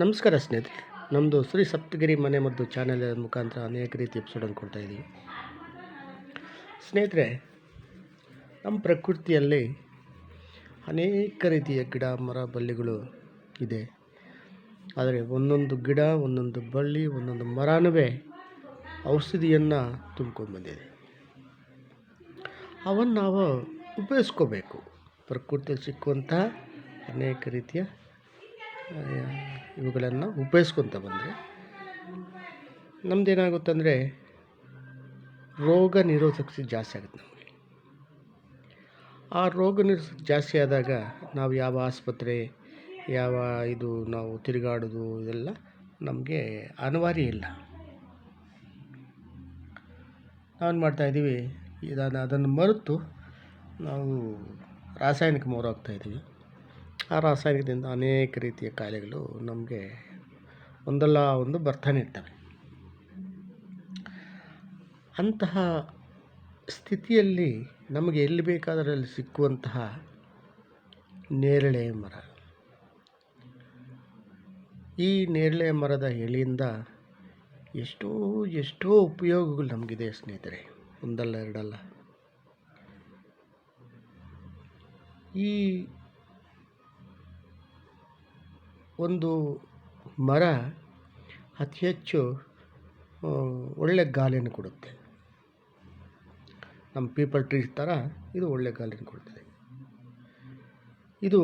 ನಮಸ್ಕಾರ ಸ್ನೇಹಿತರೆ ನಮ್ಮದು ಶ್ರೀ ಸಪ್ತಗಿರಿ ಮನೆ ಮದ್ದು ಚಾನೆಲ್ ಮುಖಾಂತರ ಅನೇಕ ರೀತಿ ಎಪಿಸೋಡನ್ನು ಕೊಡ್ತಾ ಇದ್ದೀವಿ. ಸ್ನೇಹಿತರೆ, ನಮ್ಮ ಪ್ರಕೃತಿಯಲ್ಲಿ ಅನೇಕ ರೀತಿಯ ಗಿಡ, ಮರ, ಬಳ್ಳಿಗಳು ಇದೆ. ಆದರೆ ಒಂದೊಂದು ಗಿಡ, ಒಂದೊಂದು ಬಳ್ಳಿ, ಒಂದೊಂದು ಮರನೂ ಔಷಧಿಯನ್ನು ತುಂಬ್ಕೊಂಡು ಬಂದಿದೆ. ಅವನ್ನು ನಾವು ಉಪಯೋಗಿಸ್ಕೋಬೇಕು. ಪ್ರಕೃತಿಯಲ್ಲಿ ಸಿಕ್ಕುವಂತಹ ಅನೇಕ ರೀತಿಯ ಇವುಗಳನ್ನು ಉಪಯೋಗಿಸ್ಕೊತ ಬಂದರೆ ನಮ್ಮದೇನಾಗುತ್ತಂದರೆ ರೋಗ ನಿರೋಧಕ ಶಕ್ತಿ ಜಾಸ್ತಿ ಆಗುತ್ತೆ ನಮಗೆ. ಆ ರೋಗ ನಿರೋಧಕ ಜಾಸ್ತಿ ಆದಾಗ ನಾವು ಯಾವ ಆಸ್ಪತ್ರೆ, ಯಾವ ಇದು ನಾವು ತಿರುಗಾಡೋದು, ಇದೆಲ್ಲ ನಮಗೆ ಅನಿವಾರ್ಯ ಇಲ್ಲ. ನಾವೇನು ಮಾಡ್ತಾಯಿದ್ದೀವಿ ಇದನ್ನು, ಅದನ್ನು ಮರೆತು ನಾವು ರಾಸಾಯನಿಕ ಮೊರೆ ಹೋಗ್ತಾಯಿದ್ದೀವಿ ಆ ರಾಸಾಯನಿಕದಿಂದ ಅನೇಕ ರೀತಿಯ ಕಾಯಿಲೆಗಳು ನಮಗೆ ಒಂದಲ್ಲ ಒಂದು ಬರ್ತಾನೆ ಇರ್ತವೆ. ಅಂತಹ ಸ್ಥಿತಿಯಲ್ಲಿ ನಮಗೆ ಎಲ್ಲಿ ಬೇಕಾದರಲ್ಲಿ ಸಿಕ್ಕುವಂತಹ ನೇರಳೆ ಮರ. ಈ ನೇರಳೆ ಮರದ ಎಲೆಯಿಂದ ಎಷ್ಟೋ ಎಷ್ಟೋ ಉಪಯೋಗಗಳು ನಮಗಿದೆ ಸ್ನೇಹಿತರೆ. ಒಂದಲ್ಲ, ಎರಡಲ್ಲ. ಈ ಒಂದು ಮರ ಅತಿ ಹೆಚ್ಚು ಒಳ್ಳೆ ಗಾಳಿಯನ್ನು ಕೊಡುತ್ತೆ. ನಮ್ಮ ಪೀಪಲ್ ಟ್ರೀಸ್ ಥರ ಇದು ಒಳ್ಳೆ ಗಾಳಿಯನ್ನು ಕೊಡ್ತದೆ. ಇದು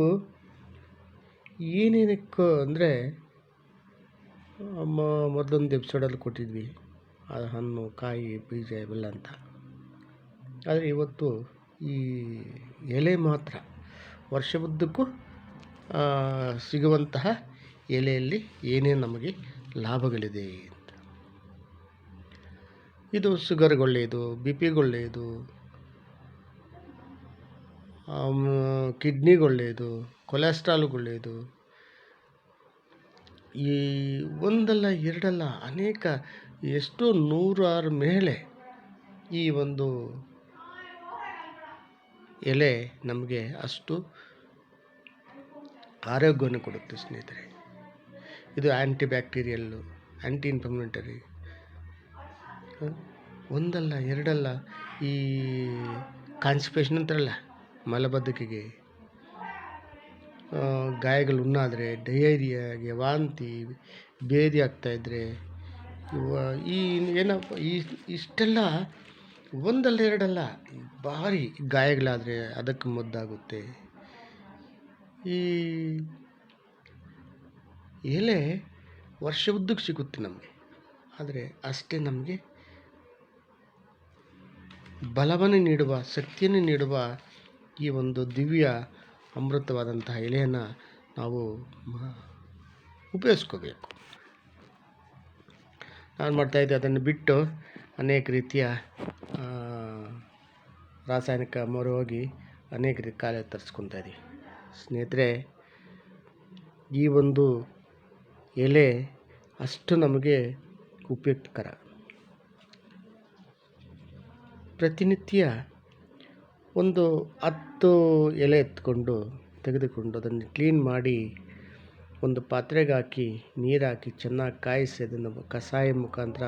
ಏನೇನಕ್ಕೆ ಅಂದರೆ ಮೊದಲೊಂದು ಎಪಿಸೋಡಲ್ಲಿ ಕೊಟ್ಟಿದ್ವಿ. ಅದು ಹಣ್ಣು, ಕಾಯಿ, ಬೀಜ ಇವೆಲ್ಲ ಅಂತ. ಆದರೆ ಇವತ್ತು ಈ ಎಲೆ ಮಾತ್ರ ವರ್ಷವುದ್ದಕ್ಕೂ ಸಿಗುವಂತಹ ಎಲೆಯಲ್ಲಿ ಏನೇನು ನಮಗೆ ಲಾಭಗಳಿದೆ ಅಂತ. ಇದು ಶುಗರ್ಗೆ ಒಳ್ಳೆಯದು ಬಿ ಪಿಗೆ ಒಳ್ಳೆಯದು ಕಿಡ್ನಿಗೆ ಒಳ್ಳೆಯದು ಕೊಲೆಸ್ಟ್ರಾಲ್ಗೆ ಒಳ್ಳೆಯದು ಈ ಒಂದಲ್ಲ ಎರಡಲ್ಲ ಅನೇಕ ಎಷ್ಟೋ ನೂರಾರು ಮೇಲೆ ಈ ಒಂದು ಎಲೆ ನಮಗೆ ಅಷ್ಟು ಆರೋಗ್ಯವನ್ನು ಕೊಡುತ್ತೆ ಸ್ನೇಹಿತರೆ. ಇದು ಆ್ಯಂಟಿ ಬ್ಯಾಕ್ಟೀರಿಯಲ್ಲು ಆ್ಯಂಟಿ ಇನ್ಫ್ಲಮೆಂಟರಿ ಒಂದಲ್ಲ ಎರಡಲ್ಲ ಈ ಕಾನ್ಸ್ಪೇಷನ್ ಅಂತಾರಲ್ಲ ಮಲಬದ್ಧತೆಗೆ ಆ, ಗಾಯಗಳು ಉಣ್ಣಾದರೆ ಡಯೇರಿಯಾಗೆ ವಾಂತಿ ಬೇದಿ ಆಗ್ತಾಯಿದ್ರೆ ಈ ಏನಪ್ಪ ಈ ಇಷ್ಟೆಲ್ಲ ಒಂದಲ್ಲ ಎರಡಲ್ಲ ಭಾರಿ ಗಾಯಗಳಾದರೆ ಅದಕ್ಕೆ ಮದ್ದಾಗುತ್ತೆ. ಈ ಎಲೆ ವರ್ಷ ಉದ್ದಕ್ಕೆ ಸಿಗುತ್ತೆ ನಮಗೆ. ಆದರೆ ಅಷ್ಟೇ ನಮಗೆ ಬಲವನ್ನು ನೀಡುವ, ಶಕ್ತಿಯನ್ನು ನೀಡುವ ಈ ಒಂದು ದಿವ್ಯ ಅಮೃತವಾದಂತಹ ಎಲೆಯನ್ನು ನಾವು ಉಪಯೋಗಿಸ್ಕೋಬೇಕು. ನಾನು ಮಾಡ್ತಾಯಿದ್ದೆ ಅದನ್ನು ಬಿಟ್ಟು ಅನೇಕ ರೀತಿಯ ರಾಸಾಯನಿಕ ಮೊರೆ ಹೋಗಿ ಅನೇಕ ರೀತಿ ಕಾಲ ತರಿಸ್ಕೊತಾ ಇದ್ದೀವಿ ಸ್ನೇಹಿತರೆ, ಈ ಒಂದು ಎಲೆ ಅಷ್ಟು ನಮಗೆ ಉಪಯುಕ್ತಕರ. ಪ್ರತಿನಿತ್ಯ ಒಂದು ಹತ್ತು ಎಲೆ ಎತ್ಕೊಂಡು ತೆಗೆದುಕೊಂಡು ಅದನ್ನು ಕ್ಲೀನ್ ಮಾಡಿ ಒಂದು ಪಾತ್ರೆಗೆ ಹಾಕಿ, ನೀರು ಹಾಕಿ, ಚೆನ್ನಾಗಿ ಕಾಯಿಸಿ ಅದನ್ನು ಕಷಾಯ ಮುಖಾಂತರ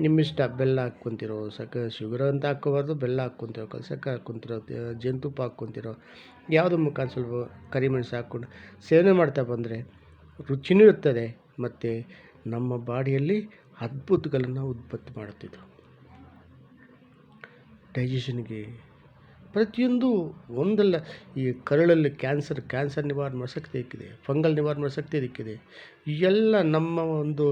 ನಿಮ್ಮಿಷ್ಟ ಬೆಲ್ಲ ಹಾಕ್ಕೊಂತಿರೋ ಸಕ್ಕ ಶುಗರ್ ಅಂತ ಹಾಕ್ಕೋಬಾರ್ದು, ಬೆಲ್ಲ ಹಾಕ್ಕೊತಿರೋ ಕಲ್ಸಕ್ಕೆ ಹಾಕ್ಕೊತಿರೋ, ಜೇನುತುಪ್ಪ ಹಾಕ್ಕೊಂತಿರೋ, ಯಾವುದು ಮುಖಾಂತರ ಸ್ವಲ್ಪ ಕರಿಮೆಣಸು ಹಾಕ್ಕೊಂಡು ಸೇವನೆ ಮಾಡ್ತಾ ಬಂದರೆ ರುಚಿನೂ ಇರ್ತದೆ, ಮತ್ತು ನಮ್ಮ ಬಾಡಿಯಲ್ಲಿ ಅದ್ಭುತಗಳನ್ನು ಉತ್ಪತ್ತಿ ಮಾಡುತ್ತಿದ್ದು ಡೈಜೆಷನ್ಗೆ ಪ್ರತಿಯೊಂದು ಒಂದಲ್ಲ, ಈ ಕರುಳಲ್ಲಿ ಕ್ಯಾನ್ಸರ್ ಕ್ಯಾನ್ಸರ್ ನಿವಾರಣೆ ಶಕ್ತಿ ಇಕ್ಕಿದೆ ಫಂಗಲ್ ನಿವಾರಣೆ ಶಕ್ತಿ ಇದಕ್ಕಿದೆ ಎಲ್ಲ ನಮ್ಮ ಒಂದು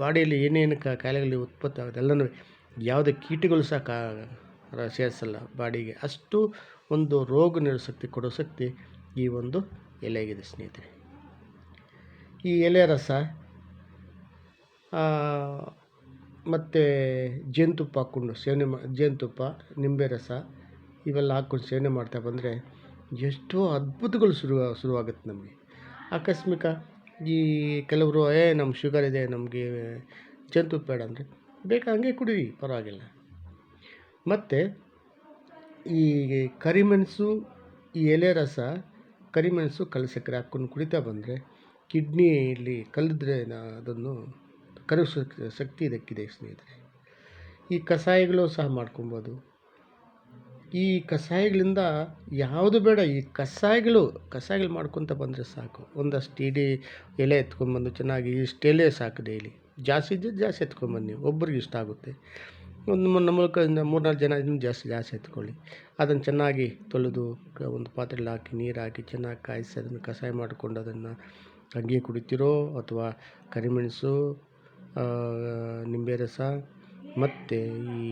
ಬಾಡಿಯಲ್ಲಿ ಏನೇನು ಕ, ಕಾಯಿಲೆಗಳು ಉತ್ಪತ್ತಿ ಆಗುತ್ತೆ, ಎಲ್ಲನೂ ಯಾವುದೇ ಕೀಟಗಳು ಸಹ ಕಾ ಸೇರಿಸಲ್ಲ ಬಾಡಿಗೆ. ಅಷ್ಟು ಒಂದು ರೋಗ ನಿರೋಧಕ ಶಕ್ತಿ ಕೊಡೋ ಶಕ್ತಿ ಈ ಒಂದು ಎಲೆಗಿದೆ ಸ್ನೇಹಿತರೆ. ಈ ಎಲೆ ರಸ ಮತ್ತು ಜೇನುತುಪ್ಪ ಹಾಕ್ಕೊಂಡು, ಸೇವನೆ ಮಾ, ಜೇನುತುಪ್ಪ, ನಿಂಬೆ ರಸ, ಇವೆಲ್ಲ ಹಾಕ್ಕೊಂಡು ಸೇವನೆ ಮಾಡ್ತಾ ಬಂದರೆ ಎಷ್ಟೋ ಅದ್ಭುತಗಳು ಶುರು, ಶುರುವಾಗುತ್ತೆ ನಮಗೆ. ಆಕಸ್ಮಿಕ ಈ ಕೆಲವರು, ಏ ನಮ್ಮ ಶುಗರ್ ಇದೆ, ನಮಗೆ ಜೇನುತುಪ್ಪ ಬೇಡ ಅಂದರೆ, ಬೇಕಾ, ಹಂಗೆ ಕುಡೀರಿ, ಪರವಾಗಿಲ್ಲ. ಮತ್ತು ಈ ಕರಿಮೆಣಸು, ಈ ಎಲೆ ರಸ, ಕರಿಮೆಣಸು ಕಲ್ಲು ಹಾಕ್ಕೊಂಡು ಕುಡಿತಾ ಬಂದರೆ ಕಿಡ್ನಿಯಲ್ಲಿ ಕಲ್ಲಿದ್ರೆ ಅದನ್ನು ಕರಗಿಸೋ ಶಕ್ತಿ ಇದಕ್ಕಿದೆ ಸ್ನೇಹಿತರೆ. ಈ ಕಷಾಯಗಳು ಸಹ ಮಾಡ್ಕೊಬೋದು. ಈ ಕಷಾಯಗಳಿಂದ ಯಾವುದು ಬೇಡ, ಈ ಕಷಾಯಗಳು ಕಷಾಯಗಳು ಮಾಡ್ಕೊತ ಬಂದರೆ ಸಾಕು. ಒಂದಷ್ಟು ಇಡೀ ಎಲೆ ಎತ್ಕೊಂಬಂದು ಚೆನ್ನಾಗಿ ಇಷ್ಟು ಎಲೆ ಸಾಕು ಡೈಲಿ ಜಾಸ್ತಿ ಇದ್ದಿದ್ದು ಜಾಸ್ತಿ ಎತ್ಕೊಂಬನ್ನಿ ನೀವು ಒಬ್ರಿಗೆ ಇಷ್ಟ ಆಗುತ್ತೆ. ಒಂದು ಮೂಲಕ ಮೂರು ನಾಲ್ಕು ಜನ ಇನ್ನೂ ಜಾಸ್ತಿ ಜಾಸ್ತಿ ಎತ್ಕೊಳ್ಳಿ. ಅದನ್ನು ಚೆನ್ನಾಗಿ ತೊಳೆದು ಒಂದು ಪಾತ್ರೆಲಿ ಹಾಕಿ ನೀರು ಹಾಕಿ ಚೆನ್ನಾಗಿ ಕಾಯಿಸಿ ಅದನ್ನು ಕಷಾಯ ಮಾಡಿಕೊಂಡು ಅದನ್ನು ಹಂಗೆ ಕುಡಿತೀರೋ ಅಥವಾ ಕರಿಮೆಣಸು ನಿಂಬೆ ರಸ, ಮತ್ತು ಈ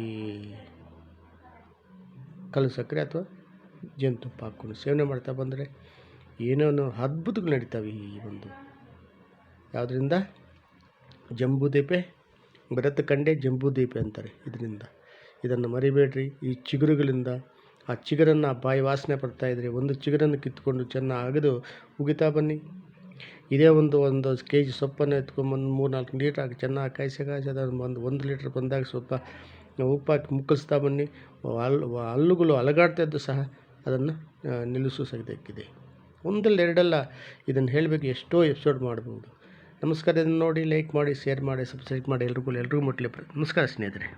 ಕಲ್ಲು ಸಕ್ಕರೆ ಅಥವಾ ಜೇನುತುಪ್ಪ ಹಾಕ್ಕೊಂಡು ಸೇವನೆ ಮಾಡ್ತಾ ಬಂದರೆ ಏನೇನೋ ಅದ್ಭುತಗಳು ನಡೀತಾವೆ ಈ ಒಂದು. ಯಾವುದರಿಂದ? ಜಂಬೂದೀಪೆ ಭರತ ಕಂಡೆ ಜಂಬೂದೀಪೆ ಅಂತಾರೆ ಇದರಿಂದ. ಇದನ್ನು ಮರಿಬೇಡ್ರಿ. ಈ ಚಿಗುರುಗಳಿಂದ ಆ ಚಿಗುರನ್ನು ಬಾಯಿ ವಾಸನೆ ಬರ್ತಾಯಿದ್ರೆ ಒಂದು ಚಿಗುರನ್ನು ಕಿತ್ಕೊಂಡು ಚೆನ್ನಾಗಿ ಅಗೆದು ಉಗಿತಾ ಬನ್ನಿ. ಇದೇ ಒಂದು ಒಂದು ಕೆ ಜಿ ಸೊಪ್ಪನ್ನು ಎತ್ಕೊಂಬಂದು ಮೂರು ನಾಲ್ಕು ಹಾಕಿ ಚೆನ್ನಾಗಿ ಕಾಯಿಸಿ ಕಾಯಿಸಿ, ಅದನ್ನು ಒಂದು ಒಂದು ಲೀಟ್ರ್ ಬಂದಾಗ ಸ್ವಲ್ಪ ಉಪ್ಪು ಹಾಕಿ ಮುಕ್ಕಳಿಸ್ತಾ ಬನ್ನಿ. ಹಲ್ಲು ಹಲ್ಲುಗಳು ಅಲಗಾಡ್ತಾ ಇದ್ದು ಸಹ ಅದನ್ನು ನಿಲ್ಲಿಸೋ ಸಹಿತಕ್ಕಿದೆ ಒಂದಲ್ಲ ಎರಡಲ್ಲ ಇದನ್ನು ಹೇಳಬೇಕು, ಎಷ್ಟೋ ಎಪಿಸೋಡ್ ಮಾಡ್ಬೋದು. ನಮಸ್ಕಾರ, ಇದನ್ನು ನೋಡಿ ಲೈಕ್ ಮಾಡಿ, ಶೇರ್ ಮಾಡಿ, ಸಬ್ಸ್ಕ್ರೈಬ್ ಮಾಡಿ, ಎಲ್ರಿಗೂ ಎಲ್ರಿಗೂ ಮುಟ್ಲಿ ನಮಸ್ಕಾರ ಸ್ನೇಹಿತರೆ.